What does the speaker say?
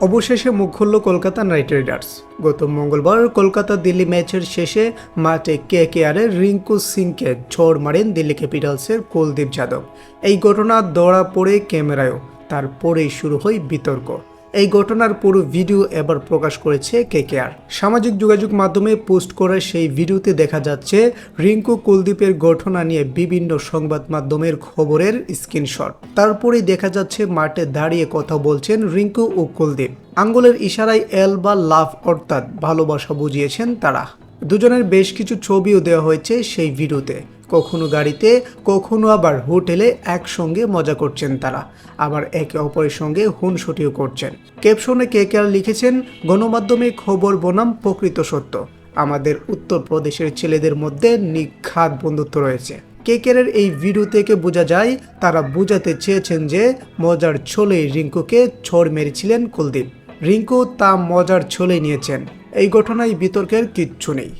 অবশেষে মুখ খুলল কলকাতা নাইট রাইডার্স। গত মঙ্গলবার কলকাতা দিল্লি ম্যাচের শেষে মাঠে কে কে আরে রিঙ্কু সিংকে ঝড় মারেন দিল্লি ক্যাপিটালসের কুলদীপ যাদব। এই ঘটনা দড়া পড়ে ক্যামেরায়ও। তারপরেই শুরু হয় বিতর্ক। এই ঘটনার পুরো ভিডিও এবার প্রকাশ করেছে কেকেআর। সামাজিক যোগাযোগ মাধ্যমে পোস্ট করা সেই ভিডিওতে দেখা যাচ্ছে রিঙ্কু কুলদীপের ঘটনা নিয়ে বিভিন্ন সংবাদ মাধ্যমের খবরের স্ক্রিনশট। তারপরেই দেখা যাচ্ছে মাঠে দাঁড়িয়ে কথা বলছেন রিঙ্কু ও কুলদীপ। আঙ্গুলের ইশারায় এল বা লাভ অর্থাৎ ভালোবাসা বুঝিয়েছেন তারা। দুজনের বেশ কিছু ছবিও দেওয়া হয়েছে সেই ভিডিওতে। কখনো গাড়িতে, কখনো আবার হোটেলে একসঙ্গে মজা করছেন তারা। আবার একে অপরের সঙ্গে হুনসুটিও করছেন। ক্যাপশনে কে কে লিখেছেন, গণমাধ্যমে খবর, বনাম, প্রকৃত সত্য। আমাদের উত্তরপ্রদেশের ছেলেদের মধ্যে নিখাত বন্ধুত্ব রয়েছে। কেকেরের এই ভিডিও থেকে বোঝা যায়, তারা বোঝাতে চেয়েছেন যে, মজার ছলেই রিঙ্কুকে ছড় মেরেছিলেন কুলদীপ। রিঙ্কু তা মজার ছলে নিয়েছেন। এই ঘটনায় বিতর্কের কিচ্ছু নেই।